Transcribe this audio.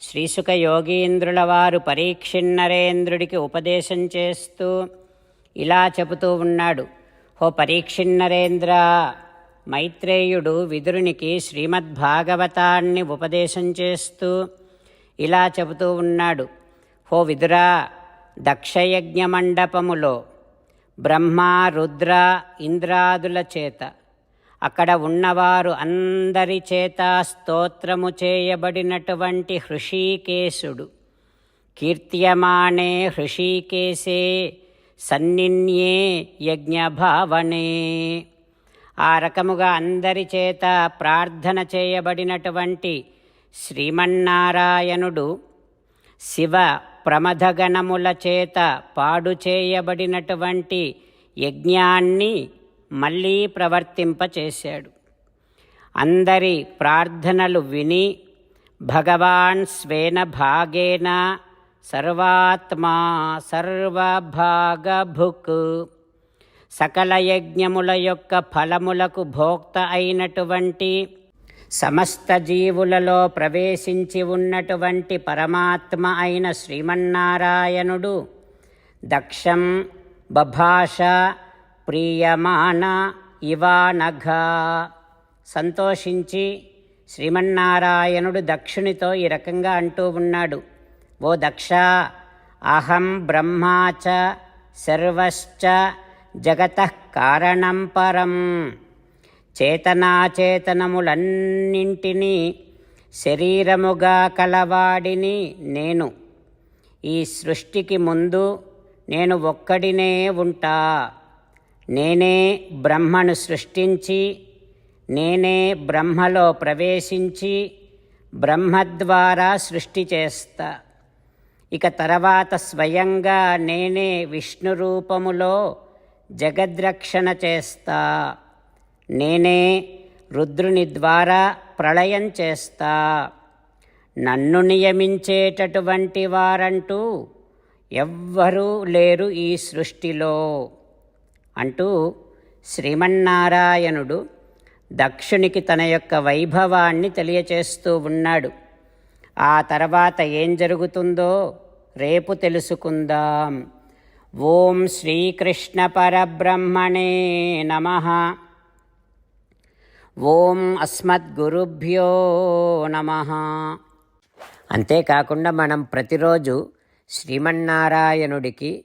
శ్రీసుక యోగీంద్రుల వారు పరీక్షిన్నరేంద్రుడికి ఉపదేశం చేస్తూ ఇలా చెబుతూ ఉన్నాడు. హో పరీక్షిన్నరేంద్ర మైత్రేయుడు విదురునికి శ్రీమద్భాగవతాన్ని ఉపదేశం చేస్తూ ఇలా చెబుతూ ఉన్నాడు. హో విదురా దక్షయజ్ఞ మండపములో బ్రహ్మ రుద్ర ఇంద్రాదుల చేత అక్కడ ఉన్నవారు అందరి చేత స్తోత్రము చేయబడినటువంటి హృషీకేశుడు. కీర్త్యమాణే హృషీకేశే సన్నిన్యే యజ్ఞభావనే. ఆ రకముగా అందరి చేత ప్రార్థన చేయబడినటువంటి శ్రీమన్నారాయణుడు శివ ప్రమథగణముల చేత పాడు చేయబడినటువంటి యజ్ఞాన్ని మళ్ళీ ప్రవర్తింపచేశాడు. అందరి ప్రార్థనలు విని భగవాన్ స్వేన భాగేన సర్వాత్మా సర్వభాగభుక్. సకల యజ్ఞముల యొక్క ఫలములకు భోక్త అయినటువంటి సమస్త జీవులలో ప్రవేశించి ఉన్నటువంటి పరమాత్మ అయిన శ్రీమన్నారాయణుడు దక్షం బభాష ప్రియమాన ఇవానఘ. సంతోషించి శ్రీమన్నారాయణుడు దక్షునితో ఈ రకంగా అంటూ ఉన్నాడు. ఓ దక్ష అహం బ్రహ్మాచ సర్వశ్చ జగత కారణం పరం. చేతనాచేతనములన్నింటినీ శరీరముగా కలవాడిని నేను. ఈ సృష్టికి ముందు నేను ఒక్కడినే ఉంటా. నేనే బ్రహ్మను సృష్టించి నేనే బ్రహ్మలో ప్రవేశించి బ్రహ్మ ద్వారా సృష్టి చేస్తా. ఇక తర్వాత స్వయంగా నేనే విష్ణు రూపములో జగద్రక్షణ చేస్తా. నేనే రుద్రుని ద్వారా ప్రళయం చేస్తా. నన్ను నియమించేటటువంటి వారంటూ ఎవ్వరూ లేరు ఈ సృష్టిలో. అంటూ శ్రీమన్నారాయణుడు దక్షునికి తన యొక్క వైభవాన్ని తెలియచేస్తూ ఉన్నాడు. ఆ తర్వాత ఏం జరుగుతుందో రేపు తెలుసుకుందాం. ఓం శ్రీకృష్ణ పరబ్రహ్మణే నమ. ఓం అస్మద్గురుభ్యో నమ. అంతేకాకుండా మనం ప్రతిరోజు శ్రీమన్నారాయణుడికి